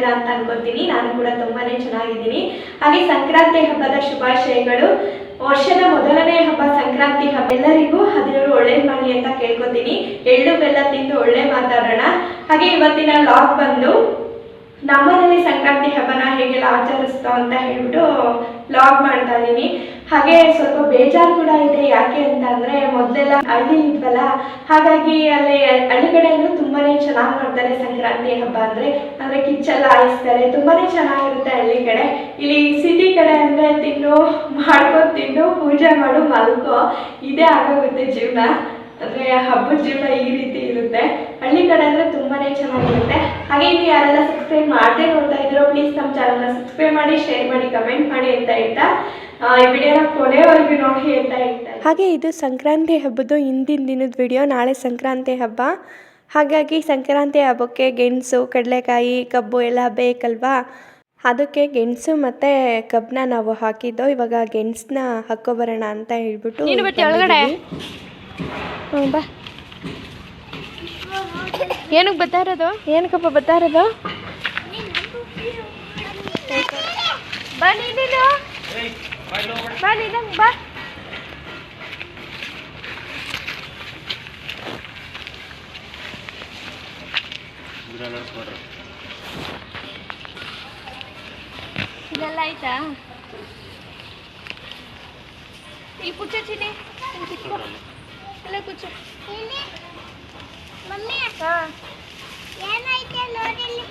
ಚೆನ್ನಾಗಿದ್ದೀರಾ ಅಂತ ಅನ್ಕೋತೀನಿ ನಾನು ಕೂಡ ತುಂಬಾನೇ ಚೆನ್ನಾಗಿದ್ದೀನಿ. ಹಾಗೆ ಸಂಕ್ರಾಂತಿ ಹಬ್ಬದ ಶುಭಾಶಯಗಳು. ವರ್ಷದ ಮೊದಲನೇ ಹಬ್ಬ ಸಂಕ್ರಾಂತಿ ಹಬ್ಬ. ಎಲ್ಲರಿಗೂ ಹದಿನೇಳು ಒಳ್ಳೇದ್ ಮಾಡಲಿ ಅಂತ ಕೇಳ್ಕೊತೀನಿ. ಎಳ್ಳು ಬೆಲ್ಲ ತಿಂದು ಒಳ್ಳೆ ಮಾತಾಡೋಣ ಹಾಗೆ ಇವತ್ತಿನ ಲಾಗ್ ಬಂದು ನಮ್ಮನೇಲಿ ಸಂಕ್ರಾಂತಿ ಹಬ್ಬನ ಹೇಗೆಲ್ಲ ಆಚರಿಸ್ತಾ ಅಂತ ಹೇಳ್ಬಿಟ್ಟು ಲಾಗ್ ಮಾಡ್ತಾ ಇದ್ದೀನಿ ಹಾಗೆ ಸ್ವಲ್ಪ ಬೇಜಾರು ಕೂಡ ಇದೆ ಯಾಕೆ ಅಂತ ಅಂದ್ರೆ ಮೊದಲೆಲ್ಲ ಹಳ್ಳಿ ಇದ್ವಲ್ಲ, ಹಾಗಾಗಿ ಅಲ್ಲಿ ಹಳ್ಳಿ ಕಡೆ ಅಂದ್ರೆ ತುಂಬಾನೇ ಚೆನ್ನಾಗಿ ಮಾಡ್ತಾರೆ ಸಂಕ್ರಾಂತಿ ಹಬ್ಬ ಅಂದ್ರೆ. ಅಂದ್ರೆ ಕಿಚ್ಚೆಲ್ಲ ಹಾಯಿಸ್ತಾರೆ ತುಂಬಾನೇ ಚೆನ್ನಾಗಿರುತ್ತೆ ಹಳ್ಳಿ ಕಡೆ. ಇಲ್ಲಿ ಸಿಟಿ ಕಡೆ ಅಂದ್ರೆ ತಿನ್ನು ಮಾಡ್ಕೊ ತಿನ್ನು, ಪೂಜೆ ಮಾಡು, ಮಲ್ಕೋ. ಇದೇ ಆಗೋಗುತ್ತೆ ಜೀವನ. ಅಂದ್ರೆ ಹಬ್ಬದ ಜೀವನ ಈ ರೀತಿ ಇರುತ್ತೆ. ಹಳ್ಳಿ ಕಡೆ ಅಂದ್ರೆ ತುಂಬಾನೇ ಚೆನ್ನಾಗಿರುತ್ತೆ. ಹಾಗೆ ಇನ್ನು ಯಾರೆಲ್ಲ ಸಬ್ಸ್ಕ್ರೈಬ್ ಮಾಡದೆ ನೋಡ್ತಾ ಇದ್ದೀರೋ ಪ್ಲೀಸ್ ನಮ್ಮ ಚಾನಲ್ನ ಸಬ್ಸ್ಕ್ರೈಬ್ ಮಾಡಿ ಶೇರ್ ಮಾಡಿ ಕಮೆಂಟ್ ಮಾಡಿ ಅಂತ ಹೇಳ್ತಾ ಆ, ಈ ವಿಡಿಯೋನ ಕೊನೆವರೆಗೂ ನೋಡಿ ಅಂತ ಹೇಳ್ತಾ ಹಾಗೆ ಇದು ಸಂಕ್ರಾಂತಿ ಹಬ್ಬದ ಹಿಂದಿನ ದಿನದ ವಿಡಿಯೋ ನಾಳೆ ಸಂಕ್ರಾಂತಿ ಹಬ್ಬ. ಹಾಗಾಗಿ ಸಂಕ್ರಾಂತಿ ಹಬ್ಬಕ್ಕೆ ಗೆಣಸು ಕಡಲೆಕಾಯಿ ಕಬ್ಬು ಎಲ್ಲ ಬೇಕಲ್ವಾ? ಅದಕ್ಕೆ ಗೆಣಸು ಮತ್ತು ಕಬ್ಬನ್ನ ನಾವು ಹಾಕಿದ್ದು. ಇವಾಗ ಗೆಣಸನ್ನ ಹಾಕ್ಕೊಬರೋಣ ಅಂತ ಹೇಳ್ಬಿಟ್ಟು ಬಾ. ಏನಕ್ಕೆ ಬರ್ತಾ ಇರೋದು? ಏನಕ್ಕಪ್ಪ ಬರ್ತಾ ಇರೋದು? ಬನ್ನಿ ಬನ್ನಿ ಬಾ. ಇದೆಲ್ಲ ಆಯ್ತಾ? ಇಲ್ಲಿ ಕೂಚೋ ಚಿನಿ ಇಲ್ಲಿ ಕೂತ್ಕೋ ಇಲ್ಲ ಕೂಚೋ ಮಮ್ಮಿ ಹಾಂ. ಏನೈತೆ ನೋಡಿಲ್ಲಿ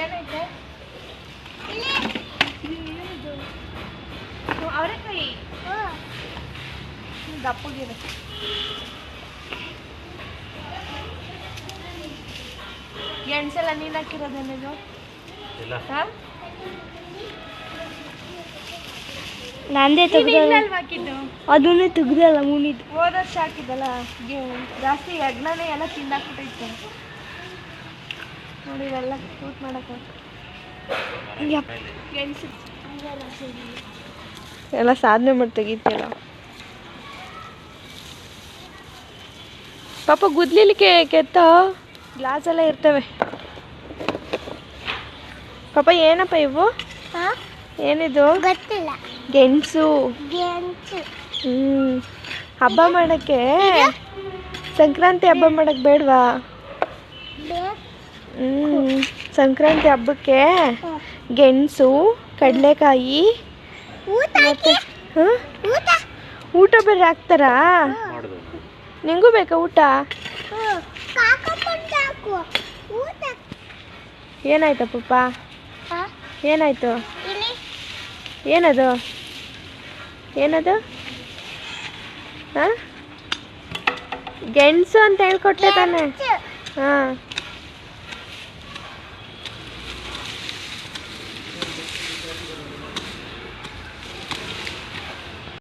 ಏನೈತೆ? ಇಲ್ಲಿ. ಅವರೆಕಾಯಿ. ದಪ್ಪಗಿರು ಗೆಣಸೆಲ್ಲ ನೀನು ಹಾಕಿರೋದೇನಿದು ಹಾಂ? ನಂದೇ ಹಾಕಿದ್ದು ಅದನ್ನೇ ತೆಗ್ದಲ್ಲ ಮುನಿದು. ಹೋದ ವರ್ಷ ಹಾಕಿದ್ದಲ್ಲ? ಜಾಸ್ತಿ ಯಜ್ಞನೇ ಎಲ್ಲ ತಿಂದಾಕ್ಬಿಟ್ಟೈತೆ ನೋಡಿ ಇವೆಲ್ಲ ಶೂಟ್ ಮಾಡಕ್ಕೆ. ಎಲ್ಲ ಸಾಧನೆ ಮಾಡಿ ತೆಗಿತೀಯಲ್ಲ. ಪಾಪ ಗುದ್ಲಿಲಿಕ್ಕೆ ಕೆತ್ತ? ಗ್ಲಾಸ್ ಎಲ್ಲ ಇರ್ತವೆ. ಪಾಪ ಏನಪ್ಪ ಇವು? ಏನಿದು? ಗೊತ್ತಿಲ್ಲ. ಗೆಣಸು. ಹ್ಮ್. ಹಬ್ಬ ಮಾಡಕ್ಕೆ ಸಂಕ್ರಾಂತಿ ಹಬ್ಬ ಮಾಡಕ್ ಬೇಡವಾ? ಹ್ಮ್. ಸಂಕ್ರಾಂತಿ ಹಬ್ಬಕ್ಕೆ ಗೆಣಸು ಕಡಲೆಕಾಯಿ ಊಟ ಮತ್ತೆ ಊಟ? ಊಟ ಬೇರೆ ಹಾಕ್ತಾರಾ? ನಿಂಗೂ ಬೇಕಾ ಊಟ? ಏನಾಯ್ತಾ ಸಾಕು. ಊಟ. ಏನಾಯ್ತು ಪಪ್ಪ? ಏನಾಯ್ತು? ಏನದು? ಏನದು? ಹಾ? ಗೆಣಸು ಅಂತ ಹೇಳ್ಕೊಟ್ಟೆ ತಾನೆ. ಹಾಂ.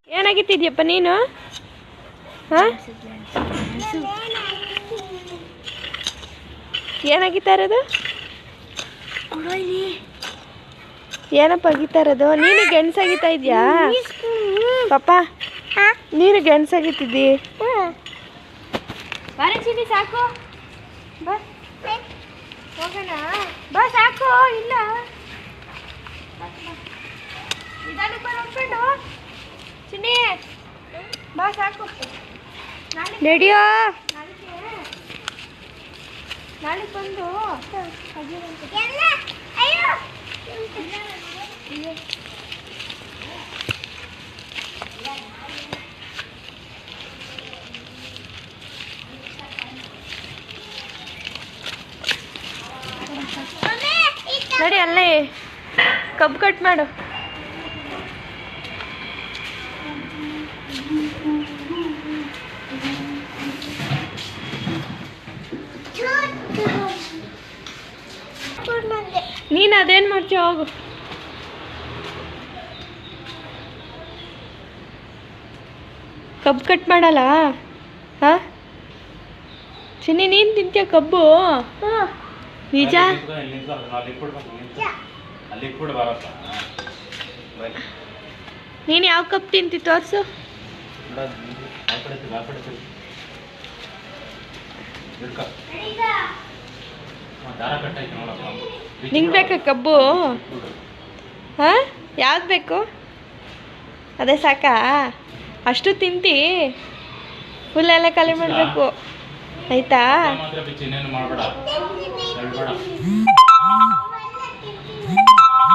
ಏನಾಗಿತ್ತಿದ್ಯಪ್ಪ ನೀನು? ಹಾಂ? ಏನಾಗಿತ್ತಾ ಏನಪ್ಪ ಅಗಿತಾ ಇರೋದು? ನೀನು ಗೆಣಸಾಗಿತಾ ಇದೆಯಾ? ಪಾಪ ಹಾ? ನೀನು ಗೆಣಸಾಗಿತ್ತಿದ್ದಿ ಹ್ಮ್. ಬಾರೆ ಚಿನ್ನಿ ಸಾಕು. ಬಾ. ಹೋಗೋಣ. ಬಾ ಸಾಕು. ಇಲ್ಲ. ಚಿನ್ನಿ. ಬಾ ಸಾಕು. ನಡಿಯೋ. ನಾಳೆ ಬಂದು ನಡಿ ಅಲ್ಲೇ. ಕಬ್ಬು ಕಟ್ ಮಾಡು. ಕೂಡ್ಮಂದೆ ನೀನು ಅದೇನು ಮಾಡ್ತೀಯ ಹೋಗು. ಕಬ್ಬು ಕಟ್ ಮಾಡಲ್ಲ? ಹಾಂ? ಚಿನ್ನಿ ನೀನು ತಿಂತೀಯ ಕಬ್ಬು? ನಿಜ? ಅಲ್ಲಿ ಕೂಡ ಬರಪ್ಪ ನೀನು ಯಾವ ಕಪ್ ತಿಂತಿ ತೋರಿಸು. ದಾರ ಕಟ್ಟಾಯ್ತು ನೋಡಪ್ಪ. ನಿಂಗೆ ಬೇಕಾ ಕಬ್ಬು? ಹಾಂ? ಯಾವ್ದು ಬೇಕು? ಅದೇ ಸಾಕಾ? ಅಷ್ಟು ತಿಂತಿ? ಹುಲ್ಲೆಲ್ಲ ಖಾಲಿ ಮಾಡಬೇಕು. ಆಯ್ತಾ?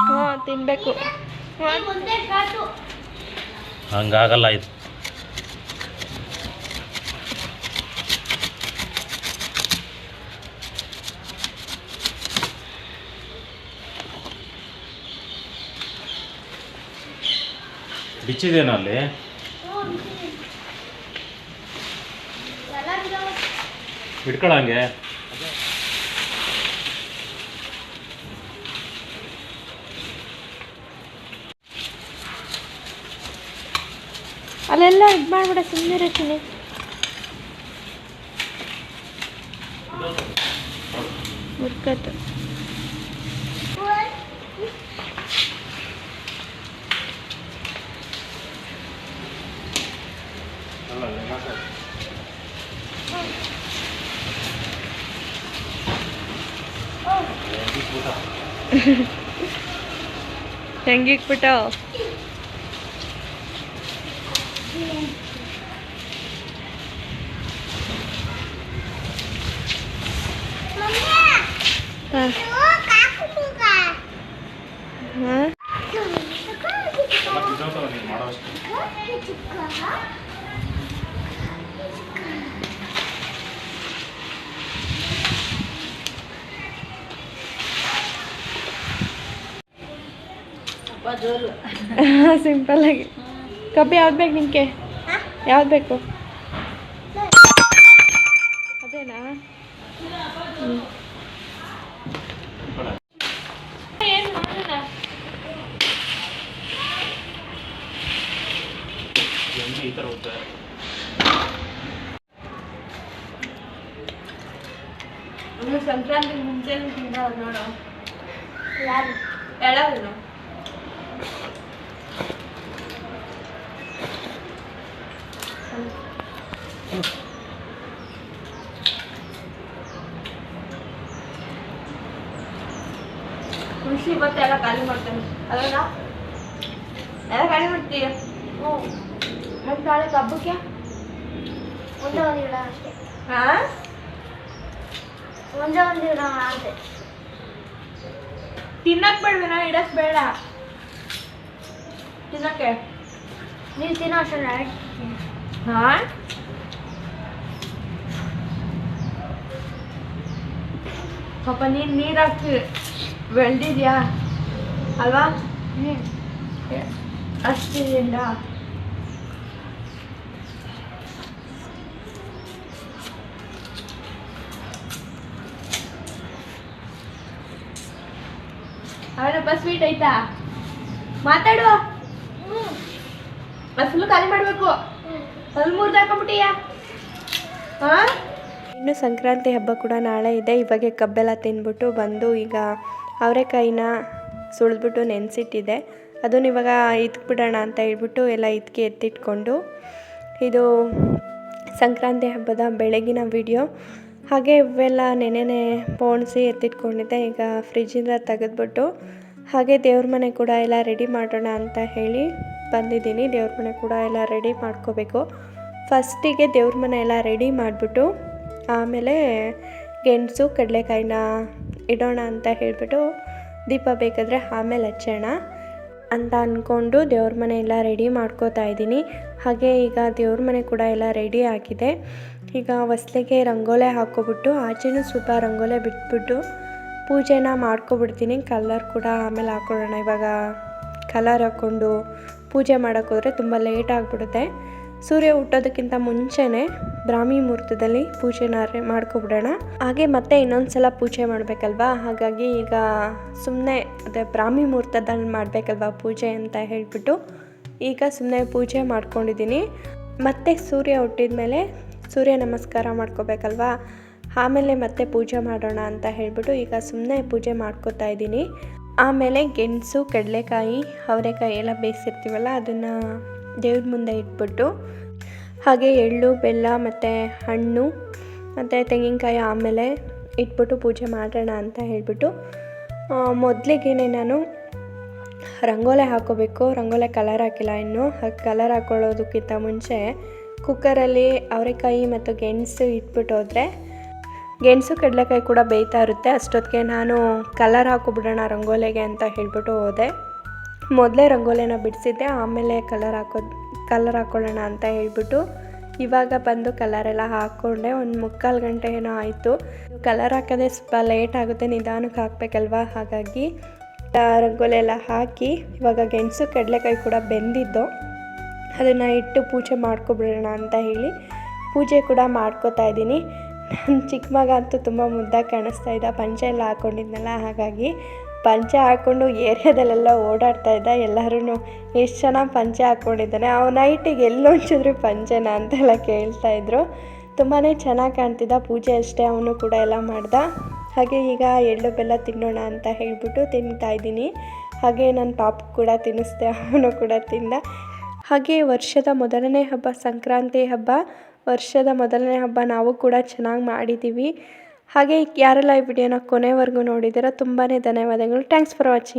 ಹ್ಞೂ ತಿನ್ನಬೇಕು ಹಂಗಾಗಲ್ಲ ಇದು. ಬಿಚ್ಚಿದೇನೋ ಅಲ್ಲಿ ಬಿಟ್ಕೊಳಂಗೆ ಅಲ್ಲೆಲ್ಲ ಇದು ಮಾಡ್ಬಿಡ ಸುಮ್ಮನೆ ರಚನೆ ಮುರ್ಕತ್ತು. ಹೆಂಗಿಕ್ಬಿಟ್ಟು ಹಾಂ ಹಾಂ ನೀನು ಮಾಡೋಷ್ಟು ಸಿಂಪಲ್ ಆಗಿ ಕಬ್ಬು ಯಾವ್ದು ಬೇಕು ನಿಮಗೆ ಯಾವ್ದು ಬೇಕು ಅದೇನಾ ಏನು ಮಾಡೋಣ ಹೆಂಗೆ ಈ ಥರ ಹೋಗ್ತಾ ಸಂಕ್ರಾಂತಿ ಮುಂಚೆ ತಿಂದವ್ರು ನೋಡು. ಯಾರು? ಹೇಳೋದು ಖುಷಿ ಮತ್ತೆ ಎಲ್ಲ ಖಾಲಿ ಮಾಡ್ತೇನೆ. ಅದಲ್ಲ ಎಲ್ಲ ಖಾಲಿ ಮಾಡ್ತೀಯ? ಹ್ಞೂ. ಮತ್ತೆ ನಾಳೆ ಹಬ್ಬಕ್ಕೆ ಒಂದೇ ಒಂದು ಗಿಡ ಅಷ್ಟೇ. ಹಾಂ? ಒಂದೇ ಒಂದು ಅಷ್ಟೇ ತಿನ್ನಕ್ ಬೇಡವೇನ ಇಡಕ್ ಬೇಡ. ತಿನ್ನಕ್ಕೆ? ನೀವು ತಿನ್ನೋ ಅಷ್ಟು ನಾನು ಹಾ ಪಾಪ ನೀನ್ ನೀರ್ ಹಾಕಿ ಬೆಳ್ದಿದ್ಯಾ? ಅಲ್ವಾ? ಹ್ಞೂ ಅವನಪ್ಪ ಸ್ವೀಟ್ ಐತಾ ಮಾತಾಡುವ. ಫುಲ್ ಖಾಲಿ ಮಾಡ್ಬೇಕು. ಅಲ್ಲಿ ಮೂರ್ ಹಾಕೊಂಬಿಟ್ಟಿಯ ಇನ್ನು ಸಂಕ್ರಾಂತಿ ಹಬ್ಬ ಕೂಡ ನಾಳೆ ಇದೆ. ಇವಾಗೆ ಕಬ್ಬೆಲ್ಲ ತಿನ್ಬಿಟ್ಟು ಬಂದು ಈಗ ಅವರೆಕಾಯಿನ ಸುಳಿದ್ಬಿಟ್ಟು ನೆನೆಸಿಟ್ಟಿದೆ. ಅದನ್ನು ಇವಾಗ ಇದ್ಬಿಡೋಣ ಅಂತ ಹೇಳ್ಬಿಟ್ಟು ಎಲ್ಲ ಇದಕ್ಕೆ ಎತ್ತಿಟ್ಕೊಂಡು ಇದು ಸಂಕ್ರಾಂತಿ ಹಬ್ಬದ ಬೆಳಗಿನ ವಿಡಿಯೋ ಹಾಗೆ ಇವೆಲ್ಲ ನೆನೆನೆ ಪೋಣಿಸಿ ಎತ್ತಿಟ್ಕೊಂಡಿದ್ದೆ. ಈಗ ಫ್ರಿಜ್ಜಿಂದ ತೆಗೆದ್ಬಿಟ್ಟು ಹಾಗೆ ದೇವ್ರ ಮನೆ ಕೂಡ ಎಲ್ಲ ರೆಡಿ ಮಾಡೋಣ ಅಂತ ಹೇಳಿ ಬಂದಿದ್ದೀನಿ. ದೇವ್ರ ಮನೆ ಕೂಡ ಎಲ್ಲ ರೆಡಿ ಮಾಡ್ಕೋಬೇಕು. ಫಸ್ಟಿಗೆ ದೇವ್ರ ಮನೆ ಎಲ್ಲ ರೆಡಿ ಮಾಡಿಬಿಟ್ಟು ಆಮೇಲೆ ಗೆಣಸು, ಕಡಲೆಕಾಯಿನ ಇಡೋಣ ಅಂತ ಹೇಳಿಬಿಟ್ಟು ದೀಪ ಬೇಕಾದರೆ ಆಮೇಲೆ ಹಚ್ಚೋಣ ಅಂತ ಅಂದ್ಕೊಂಡು ದೇವ್ರ ಮನೆ ಎಲ್ಲ ರೆಡಿ ಮಾಡ್ಕೋತಾ ಇದ್ದೀನಿ. ಹಾಗೆ ಈಗ ದೇವ್ರ ಮನೆ ಕೂಡ ಎಲ್ಲ ರೆಡಿ ಆಗಿದೆ. ಈಗ ಹೊಸ್ಲಿಗೆ ರಂಗೋಲೆ ಹಾಕ್ಕೊಬಿಟ್ಟು ಆಚೆನೂ ಸ್ವಲ್ಪ ರಂಗೋಲೆ ಬಿಟ್ಬಿಟ್ಟು ಪೂಜೆನ ಮಾಡ್ಕೊಬಿಡ್ತೀನಿ. ಕಲರ್ ಕೂಡ ಆಮೇಲೆ ಹಾಕ್ಕೊಳ್ಳೋಣ ಇವಾಗ ಕಲರ್ ಹಾಕ್ಕೊಂಡು ಪೂಜೆ ಮಾಡೋಕ್ಕೋದ್ರೆ ತುಂಬ ಲೇಟ್ ಆಗಿಬಿಡುತ್ತೆ. ಸೂರ್ಯ ಹುಟ್ಟೋದಕ್ಕಿಂತ ಮುಂಚೆನೇ ಬ್ರಾಹ್ಮಿ ಮುಹೂರ್ತದಲ್ಲಿ ಪೂಜೆನ ಮಾಡ್ಕೊಬಿಡೋಣ. ಹಾಗೆ ಮತ್ತೆ ಇನ್ನೊಂದು ಸಲ ಪೂಜೆ ಮಾಡಬೇಕಲ್ವಾ? ಹಾಗಾಗಿ ಈಗ ಸುಮ್ಮನೆ ಅದೇ ಬ್ರಾಹ್ಮಿ ಮುಹೂರ್ತದಲ್ಲಿ ಮಾಡಬೇಕಲ್ವಾ ಪೂಜೆ ಅಂತ ಹೇಳಿಬಿಟ್ಟು ಈಗ ಸುಮ್ಮನೆ ಪೂಜೆ ಮಾಡ್ಕೊಂಡಿದ್ದೀನಿ. ಮತ್ತೆ ಸೂರ್ಯ ಹುಟ್ಟಿದ ಮೇಲೆ ಸೂರ್ಯ ನಮಸ್ಕಾರ ಮಾಡ್ಕೋಬೇಕಲ್ವಾ? ಆಮೇಲೆ ಮತ್ತೆ ಪೂಜೆ ಮಾಡೋಣ ಅಂತ ಹೇಳಿಬಿಟ್ಟು ಈಗ ಸುಮ್ಮನೆ ಪೂಜೆ ಮಾಡ್ಕೋತಾ ಇದ್ದೀನಿ. ಆಮೇಲೆ ಗೆಣಸು, ಕಡಲೆಕಾಯಿ, ಅವರೆಕಾಯಿ ಎಲ್ಲ ಬೇಯಿಸಿರ್ತೀವಲ್ಲ, ಅದನ್ನು ದೇವ್ರ ಮುಂದೆ ಇಟ್ಬಿಟ್ಟು, ಹಾಗೆ ಎಳ್ಳು, ಬೆಲ್ಲ ಮತ್ತು ಹಣ್ಣು ಮತ್ತು ತೆಂಗಿನಕಾಯಿ ಆಮೇಲೆ ಇಟ್ಬಿಟ್ಟು ಪೂಜೆ ಮಾಡೋಣ ಅಂತ ಹೇಳಿಬಿಟ್ಟು ಮೊದಲಿಗೇನೆ ನಾನು ರಂಗೋಲೆ ಹಾಕೋಬೇಕು. ರಂಗೋಲೆ ಕಲರ್ ಹಾಕಿಲ್ಲ ಇನ್ನು. ಕಲರ್ ಹಾಕ್ಕೊಳ್ಳೋದಕ್ಕಿಂತ ಮುಂಚೆ ಕುಕ್ಕರಲ್ಲಿ ಅವರೆಕಾಯಿ ಮತ್ತು ಗೆಣಸು ಇಟ್ಬಿಟ್ಟು ಹೋದರೆ ಗೆಣಸು ಕಡಲೆಕಾಯಿ ಕೂಡ ಬೇಯ್ತಾ ಇರುತ್ತೆ. ಅಷ್ಟೊತ್ತಿಗೆ ನಾನು ಕಲರ್ ಹಾಕೊಬಿಡೋಣ ರಂಗೋಲೆಗೆ ಅಂತ ಹೇಳಿಬಿಟ್ಟು ಹೋದೆ. ಮೊದಲೇ ರಂಗೋಲೆನ ಬಿಡಿಸಿದ್ದೆ, ಆಮೇಲೆ ಕಲರ್ ಹಾಕೋ, ಕಲರ್ ಹಾಕ್ಕೊಳ್ಳೋಣ ಅಂತ ಹೇಳಿಬಿಟ್ಟು ಇವಾಗ ಬಂದು ಕಲರೆಲ್ಲ ಹಾಕ್ಕೊಂಡೆ. ಒಂದು ಮುಕ್ಕಾಲು ಗಂಟೆ ಏನೋ ಆಯಿತು. ಕಲರ್ ಹಾಕೋದೇ ಸ್ವಲ್ಪ ಲೇಟ್ ಆಗುತ್ತೆ, ನಿಧಾನಕ್ಕೆ ಹಾಕಬೇಕಲ್ವಾ? ಹಾಗಾಗಿ ರಂಗೋಲೆ ರಂಗೋಲಿ ಎಲ್ಲ ಹಾಕಿ ಇವಾಗ ಗೆಣಸು ಕಡಲೆಕಾಯಿ ಕೂಡ ಬೆಂದಿದ್ದು. ಅದನ್ನು ಇಟ್ಟು ಪೂಜೆ ಮಾಡ್ಕೊಬಿಡೋಣ ಅಂತ ಹೇಳಿ ಪೂಜೆ ಕೂಡ ಮಾಡ್ಕೋತಾ ಇದ್ದೀನಿ. ನನ್ನ ಚಿಕ್ಕ ಮಗ ಅಂತೂ ತುಂಬ ಮುದ್ದಾಗಿ ಕಾಣಿಸ್ತಾ ಇದ್ದ ಪಂಚೆ ಎಲ್ಲ ಹಾಕ್ಕೊಂಡಿದ್ನಲ್ಲ ಹಾಗಾಗಿ ಪಂಚೆ ಹಾಕ್ಕೊಂಡು ಏರಿಯಾದಲ್ಲೆಲ್ಲ ಓಡಾಡ್ತಾ ಇದ್ದ. ಎಲ್ಲರೂ ಎಷ್ಟು ಚೆನ್ನಾಗಿ ಪಂಚೆ ಹಾಕ್ಕೊಂಡಿದ್ದಾನೆ ಅವ್ನು ನೈಟಿಗೆ ಎಲ್ಲೊಂಚಿದ್ರು ಪಂಚೆನ ಅಂತೆಲ್ಲ ಕೇಳ್ತಾ ಇದ್ರು. ತುಂಬಾ ಚೆನ್ನಾಗಿ ಕಾಣ್ತಿದ್ದ. ಪೂಜೆ ಅಷ್ಟೇ ಅವನು ಕೂಡ ಎಲ್ಲ ಮಾಡ್ದ. ಹಾಗೆ ಈಗ ಎಳ್ಳು ಬೆಲ್ಲ ತಿನ್ನೋಣ ಅಂತ ಹೇಳಿಬಿಟ್ಟು ತಿಂತಾ ಇದ್ದೀನಿ. ಹಾಗೆ ನನ್ನ ಪಾಪು ಕೂಡ ತಿನ್ನಿಸ್ದೆ, ಅವನು ಕೂಡ ತಿಂದ. ಹಾಗೆ ವರ್ಷದ ಮೊದಲನೇ ಹಬ್ಬ, ಸಂಕ್ರಾಂತಿ ಹಬ್ಬ, ವರ್ಷದ ಮೊದಲನೇ ಹಬ್ಬ ನಾವು ಕೂಡ ಚೆನ್ನಾಗಿ ಮಾಡಿದ್ದೀವಿ ಹಾಗೆ ಯಾರೆಲ್ಲ ಈ ವಿಡಿಯೋನ ಕೊನೆವರೆಗೂ ನೋಡಿದ್ದೀರಾ ತುಂಬಾ ಧನ್ಯವಾದಗಳು. Thanks for watching